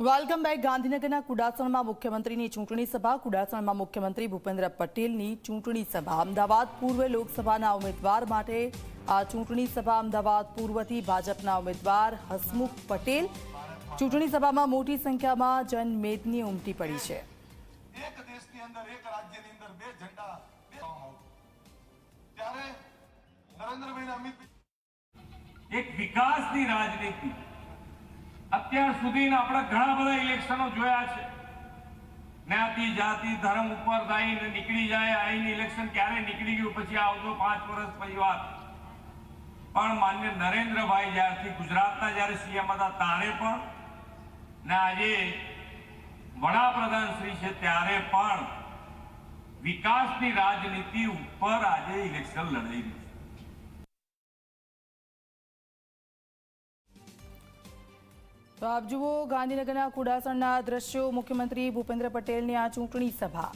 Welcome back ગાંધીનગરના કુડાસણમાં મુખ્યમંત્રીની ચૂંટણી સભા. કુડાસણમાં મુખ્યમંત્રી ભૂપેન્દ્ર પટેલની ચૂંટણી સભા. અમદાવાદ પૂર્વ લોકસભાના ઉમેદવાર માટે આ ચૂંટણી સભા અમદાવાદ પૂર્વથી ભાજપના ઉમેદવાર હસમુખ પટેલ. ચૂંટણી સભામાં મોટી સંખ્યામાં જનમેદની ઉમટી પડી છે. એક દેશની અંદર એક રાજ્યની અંદર બે ઝંડા ત્યારે નરેન્દ્રભાઈ અમિત એક વિકાસની રાજનીતિ. અત્યાર સુધીના આપણે ઘણા બધા ઇલેક્શનો જોયા છે. જ્ઞાતિ, જાતિ, ધર્મ ઉપર થઈને નીકળી જાય અહીં ઇલેક્શન ક્યારે નીકળી ગયું પછી આવજો પાંચ વર્ષ પછી વાત. પણ માન્ય નરેન્દ્રભાઈ જ્યારથી ગુજરાતના જ્યારે સીએમ હતા ત્યારે પણ ને આજે વડાપ્રધાન શ્રી છે ત્યારે પણ વિકાસની રાજનીતિ ઉપર આજે ઇલેક્શન લડાઈ રહ્યું તો આપ જુઓ ગાંધીનગરના કુડાસણના દ્રશ્યો. મુખ્યમંત્રી ભૂપેન્દ્ર પટેલની આ ચૂંટણી સભા.